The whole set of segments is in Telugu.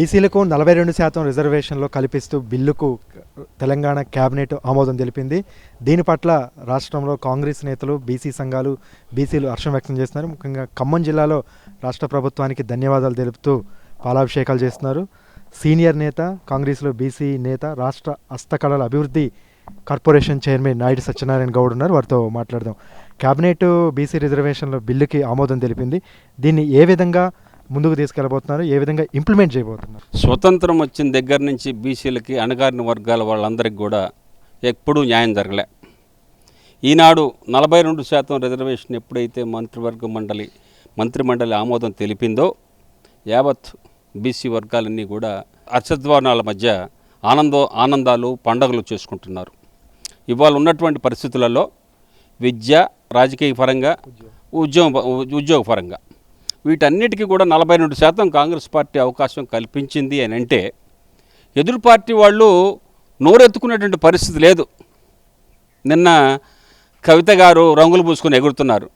బీసీలకు నలభై రెండు శాతం రిజర్వేషన్లో కల్పిస్తూ బిల్లుకు తెలంగాణ కేబినెట్ ఆమోదం తెలిపింది. దీని పట్ల రాష్ట్రంలో కాంగ్రెస్ నేతలు బీసీ సంఘాలు బీసీలు హర్షం వ్యక్తం చేస్తున్నారు. ముఖ్యంగా ఖమ్మం జిల్లాలో రాష్ట్ర ప్రభుత్వానికి ధన్యవాదాలు తెలుపుతూ పాలాభిషేకాలు చేస్తున్నారు. సీనియర్ నేత కాంగ్రెస్లో బీసీ నేత రాష్ట్ర హస్తకళల అభివృద్ధి కార్పొరేషన్ చైర్మన్ నాయుడు సత్యనారాయణ గౌడ్ ఉన్నారు. వారితో మాట్లాడదాం. కేబినెట్ బీసీ రిజర్వేషన్లో బిల్లుకి ఆమోదం తెలిపింది. దీన్ని ఏ విధంగా ముందుకు తీసుకెళ్ళబోతున్నారు ఏ విధంగా ఇంప్లిమెంట్ చేయబోతున్నారు? స్వతంత్రం వచ్చిన దగ్గర నుంచి బీసీలకి అణగారిన వర్గాల వాళ్ళందరికీ కూడా ఎప్పుడూ న్యాయం జరగలే. ఈనాడు నలభై రెండు శాతం రిజర్వేషన్ ఎప్పుడైతే మంత్రివర్గ మండలి మంత్రిమండలి ఆమోదం తెలిపిందో యావత్ బీసీ వర్గాలన్నీ కూడా అర్చద్వానాల మధ్య ఆనందో ఆనందాలు పండగలు చేసుకుంటున్నారు. ఇవాళ ఉన్నటువంటి పరిస్థితులలో విద్య రాజకీయ పరంగా ఉద్యోగ ఉద్యోగపరంగా వీటన్నిటికీ కూడా నలభై రెండు శాతం కాంగ్రెస్ పార్టీ అవకాశం కల్పించింది అని అంటే ఎదురు పార్టీ వాళ్ళు నోరెత్తుకునేటువంటి పరిస్థితి లేదు. నిన్న కవిత గారు రంగులు పూసుకొని ఎగురుతున్నారు.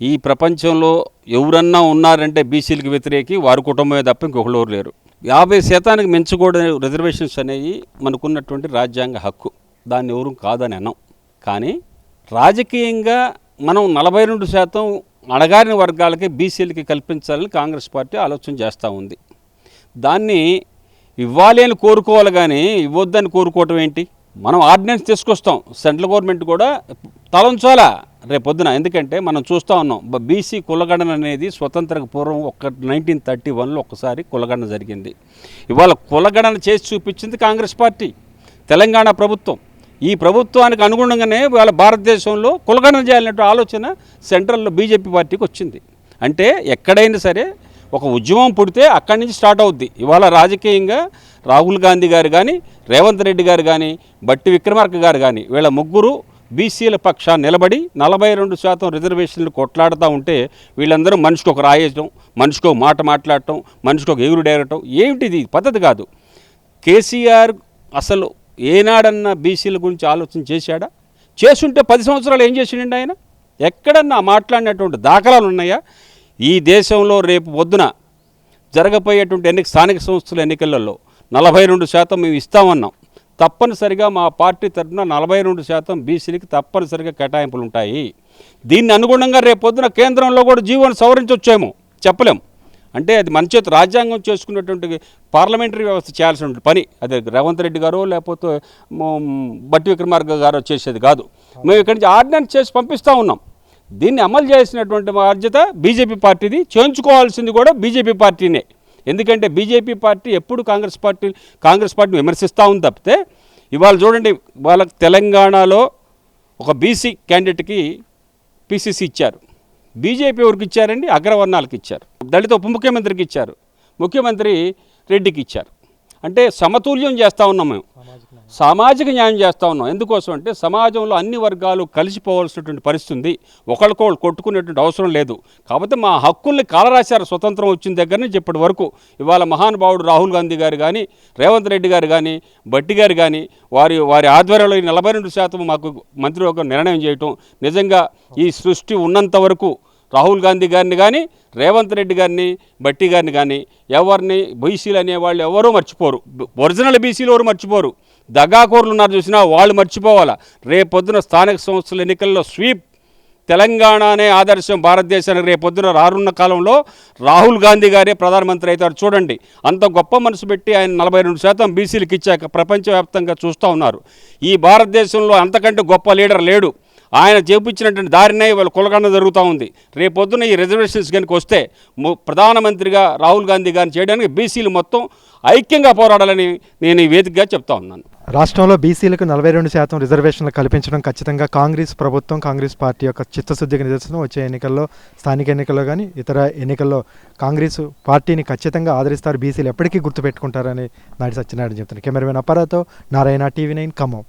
ఈ ప్రపంచంలో ఎవరన్నా ఉన్నారంటే బీసీలకు వ్యతిరేకి వారి కుటుంబమే తప్ప ఇంకొకరు లేరు. యాభై శాతానికి మించకూడని రిజర్వేషన్స్ అనేవి మనకున్నటువంటి రాజ్యాంగ హక్కు. దాన్ని ఎవరు కాదని అన్నాం కానీ రాజకీయంగా మనం నలభై రెండు శాతం అణగారిన వర్గాలకి బీసీలకి కల్పించాలని కాంగ్రెస్ పార్టీ ఆలోచన చేస్తూ ఉంది. దాన్ని ఇవ్వాలి అని కోరుకోవాలి కానీ ఇవ్వద్దని కోరుకోవటం ఏంటి? మనం ఆర్డినెన్స్ తీసుకొస్తాం. సెంట్రల్ గవర్నమెంట్ కూడా తలంచాలా రేపొద్దున. ఎందుకంటే మనం చూస్తూ ఉన్నాం బీసీ కులగణన అనేది స్వతంత్ర పూర్వం ఒక నైన్టీన్ థర్టీ వన్లో ఒకసారి కులగణన జరిగింది. ఇవాళ కులగణన చేసి చూపించింది కాంగ్రెస్ పార్టీ తెలంగాణ ప్రభుత్వం. ఈ ప్రభుత్వానికి అనుగుణంగానే వాళ్ళ భారతదేశంలో కులగణన చేయాలనే ఆలోచన సెంట్రల్లో బీజేపీ పార్టీకి వచ్చింది. అంటే ఎక్కడైనా సరే ఒక ఉద్యమం పుడితే అక్కడి నుంచి స్టార్ట్ అవుద్ది. ఇవాళ రాజకీయంగా రాహుల్ గాంధీ గారు కానీ రేవంత్ రెడ్డి గారు కానీ బట్టి విక్రమార్క గారు కానీ వీళ్ళ ముగ్గురు బీసీల పక్షాన్ని నిలబడి నలభై రెండు శాతం రిజర్వేషన్లు కొట్లాడుతూ ఉంటే వీళ్ళందరూ మనిషికి ఒక రాయటం మనిషికి ఒక మాట మాట్లాడటం మనిషికి ఒక ఎగురు డేరటం ఏమిటిది పద్ధతి కాదు. కేసీఆర్ అసలు ఏనాడన్నా బీసీల గురించి ఆలోచన చేశాడా? చేసుంటే పది సంవత్సరాలు ఏం చేసిండండి ఆయన? ఎక్కడన్నా మాట్లాడినటువంటి దాఖలాలు ఉన్నాయా? ఈ దేశంలో రేపు పొద్దున జరగబోయేటువంటి ఎన్నిక స్థానిక సంస్థల ఎన్నికలలో నలభై రెండు శాతం మేము ఇస్తామన్నాం. తప్పనిసరిగా మా పార్టీ తరఫున నలభై రెండు శాతం బీసీలకి తప్పనిసరిగా కేటాయింపులు ఉంటాయి దీన్ని అనుగుణంగా రేపు పొద్దున కేంద్రంలో కూడా జీవోని సవరించొచ్చేమో. చెప్పలేం. అంటే అది మన చేతి రాజ్యాంగం చేసుకున్నటువంటి పార్లమెంటరీ వ్యవస్థ చేయాల్సిన పని. అది రేవంత్ రెడ్డి గారు లేకపోతే బట్టి విక్రమార్క గారు చేసేది కాదు. మేము ఇక్కడి నుంచి ఆర్డినెన్స్ చేసి పంపిస్తూ ఉన్నాం. దీన్ని అమలు చేసినటువంటి బాధ్యత బీజేపీ పార్టీది. చేయించుకోవాల్సింది కూడా బీజేపీ పార్టీనే. ఎందుకంటే బీజేపీ పార్టీ ఎప్పుడు కాంగ్రెస్ పార్టీ కాంగ్రెస్ పార్టీని విమర్శిస్తూ ఉంది తప్పితే ఇవాళ చూడండి వాళ్ళ తెలంగాణలో ఒక బీసీ క్యాండిడేట్కి పీసీసీ ఇచ్చారు. బీజేపీ ఎవరికి ఇచ్చారండి? అగ్రవర్ణాలకు ఇచ్చారు. దళిత ఉప ముఖ్యమంత్రికి ఇచ్చారు. ముఖ్యమంత్రి రెడ్డికి ఇచ్చారు. అంటే సమతుల్యం చేస్తూ ఉన్నాం మేము. సామాజిక న్యాయం చేస్తూ ఉన్నాం. ఎందుకోసం అంటే సమాజంలో అన్ని వర్గాలు కలిసిపోవాల్సినటువంటి పరిస్థితి ఉంది ఒకళ్ళకొకళ్ళు కొట్టుకునేటువంటి అవసరం లేదు. కాకపోతే మా హక్కుల్ని కాలరాశారు. స్వతంత్రం వచ్చిన దగ్గర నుంచి ఇప్పటి వరకు ఇవాళ మహానుభావుడు రాహుల్ గాంధీ గారు కానీ రేవంత్ రెడ్డి గారు కానీ బట్టి గారు కానీ వారి వారి ఆధ్వర్యంలో ఈ నలభై రెండు శాతం మాకు మంత్రి ఒక నిర్ణయం చేయటం నిజంగా ఈ సృష్టి ఉన్నంత వరకు రాహుల్ గాంధీ గారిని కానీ రేవంత్ రెడ్డి గారిని బట్టి గారిని కానీ ఎవరిని బీసీలు అనేవాళ్ళు ఎవరూ మర్చిపోరు. ఒరిజినల్ బీసీలు ఎవరు మర్చిపోరు. దగాకోరులు ఉన్నారు చూసినా వాళ్ళు మర్చిపోవాలా. రేపొద్దున స్థానిక సంస్థల ఎన్నికల్లో స్వీప్ తెలంగాణ అనే ఆదర్శం భారతదేశానికి రేపొద్దున రానున్న కాలంలో రాహుల్ గాంధీ గారే ప్రధానమంత్రి అవుతారు. చూడండి అంత గొప్ప మనసు పెట్టి ఆయన నలభై రెండు శాతం బీసీలకు ఇచ్చాక ప్రపంచవ్యాప్తంగా చూస్తూ ఉన్నారు. ఈ భారతదేశంలో అంతకంటే గొప్ప లీడర్ లేడు. ఆయన చేపించినటువంటి దారినే వాళ్ళు కులగండ జరుగుతూ ఉంది. రేపొద్దున ఈ రిజర్వేషన్స్ కనుక వస్తే ము- ప్రధానమంత్రిగా రాహుల్ గాంధీ గారిని చేయడానికి బీసీలు మొత్తం ఐక్యంగా పోరాడాలని నేను ఈ వేదికగా చెప్తా ఉన్నాను. రాష్ట్రంలో బీసీలకు నలభై రెండు శాతం రిజర్వేషన్లు కల్పించడం ఖచ్చితంగా కాంగ్రెస్ ప్రభుత్వం కాంగ్రెస్ పార్టీ యొక్క చిత్తశుద్ధికి నిదర్శనం. వచ్చే ఎన్నికల్లో స్థానిక ఎన్నికల్లో కానీ ఇతర ఎన్నికల్లో కాంగ్రెస్ పార్టీని ఖచ్చితంగా ఆదరిస్తారు. బీసీలు ఎప్పటికీ గుర్తుపెట్టుకుంటారని నాటి సత్యనారాయణ చెప్తున్నారు. కెమెరామెన్ అప్పారాతో నారాయణ టీవీ నైన్ ఖమ్మం.